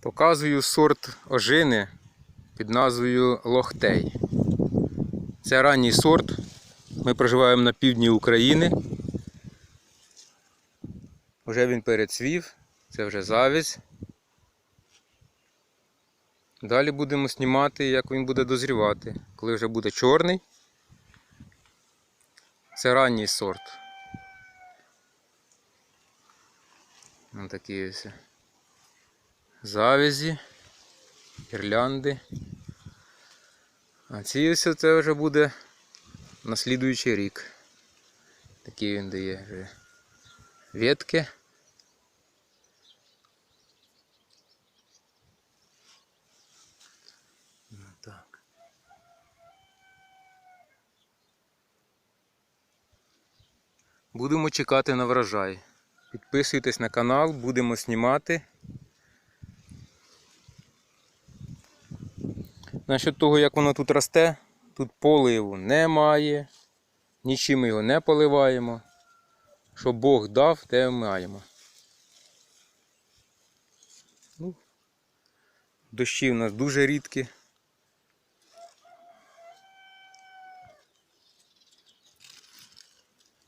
Показую сорт ожини під назвою Лохтей. Це ранній сорт. Ми проживаємо на півдні України. Вже він перецвів, це вже завязь. Далі будемо знімати, як він буде дозрівати. Коли вже буде чорний. Це ранній сорт. Ось такі ось завязі, гірлянди. А ці ось це вже буде на слідуючий рік. Такі він дає вже ветки. Будемо чекати на врожай. Підписуйтесь на канал, будемо знімати. Насчет того, як воно тут росте, тут поливу немає, нічим його не поливаємо. Що Бог дав, те маємо. Ну, дощі в нас дуже рідкі.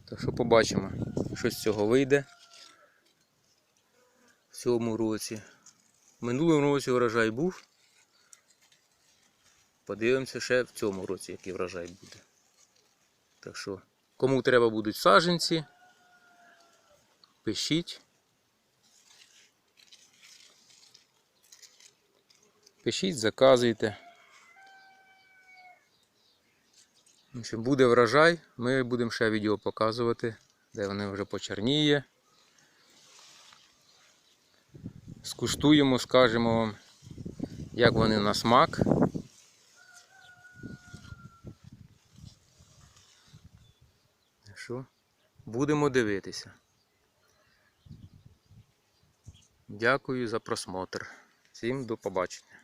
Так що побачимо, що з цього вийде в цьому році. В минулому році врожай був. Подивимося ще в цьому році, який врожай буде. Так що, кому треба будуть саджанці, пишіть. Пишіть, заказуйте. Общем, буде врожай, ми будемо ще відео показувати, де вони вже почерніє. Скуштуємо, скажемо вам, як вони на смак. Що? Будемо дивитися. Дякую за просмотр. Всім до побачення.